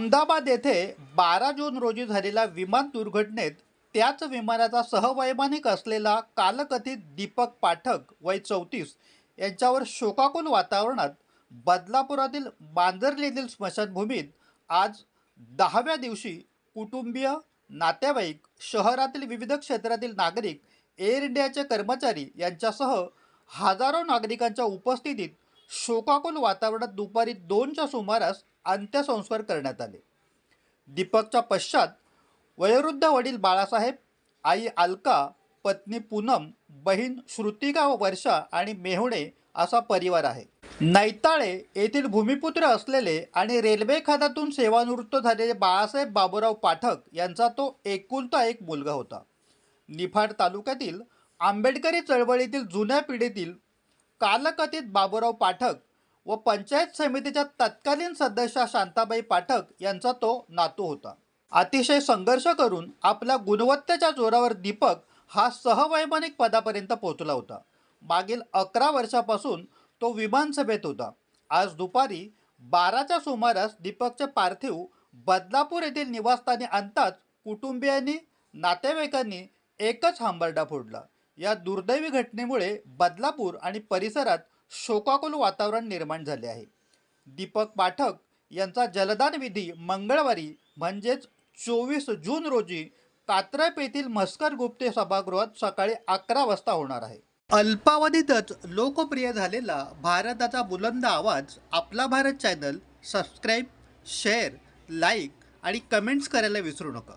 अहमदाबाद येथे बारा जून रोजी झालेल्या विमान दुर्घटनेत त्याच विमानाचा सहवैमानिक असलेला कालकथित दीपक पाठक वय चौतीस यांच्यावर शोकाकुल वातावरणात बदलापुरातील बांजर्ली येथील स्मशानभूमीत आज दहाव्या दिवशी कुटुंबीय नातेवाईक शहरातील विविध क्षेत्रातील नागरिक एअर इंडियाचे कर्मचारी यांच्यासह हजारो नागरिकांच्या उपस्थितीत शोकाकुल वातावरणात दुपारी दोनच्या सुमारास अंत्यसंस्कार करण्यात आले. दीपकच्या पश्चात वयोवृद्ध वडील बाळासाहेब आई अलका पत्नी पूनम बहीण श्रुतिका वर्षा आणि मेहुणे असा परिवार आहे. नैताळे येथील भूमिपुत्र असलेले आणि रेल्वे खात्यातून सेवानिवृत्त झालेले बाळासाहेब बाबूराव पाठक यांचा तो एकुलता एक मुलगा होता. निफाड तालुक्यातील आंबेडकरी चळवळीतील जुन्या पिढीतील कालकथित बाबूराव पाठक व पंचायत समितीच्या तत्कालीन सदस्या शांताबाई पाठक यांचा तो नातू होता. अतिशय संघर्ष करून आपल्या गुणवत्तेच्या जोरावर दीपक हा सहवैमानिक पदापर्यंत पोहोचला होता. मागील अकरा वर्षापासून तो विमानसभेत होता. आज दुपारी बाराच्या सुमारास दीपकचे पार्थिव बदलापूर येथील निवासस्थानी आणताच कुटुंबियांनी नातेवाईकांनी एकच हांबरडा फोडला. या दुर्दैवी घटनेमुळे बदलापूर आणि परिसरात शोकाकुल वातावरण निर्माण झाले आहे. दीपक पाठक यांचा जलदान विधी मंगळवारी म्हणजेच चोवीस जून रोजी कात्रप येथील मस्कर गुप्ते सभागृहात सकाळी अकरा वाजता होणार आहे. अल्पावधीतच लोकप्रिय झालेला भारताचा बुलंद आवाज आपला Bharat channel subscribe share like आणि कमेंट्स करायला विसरू नका.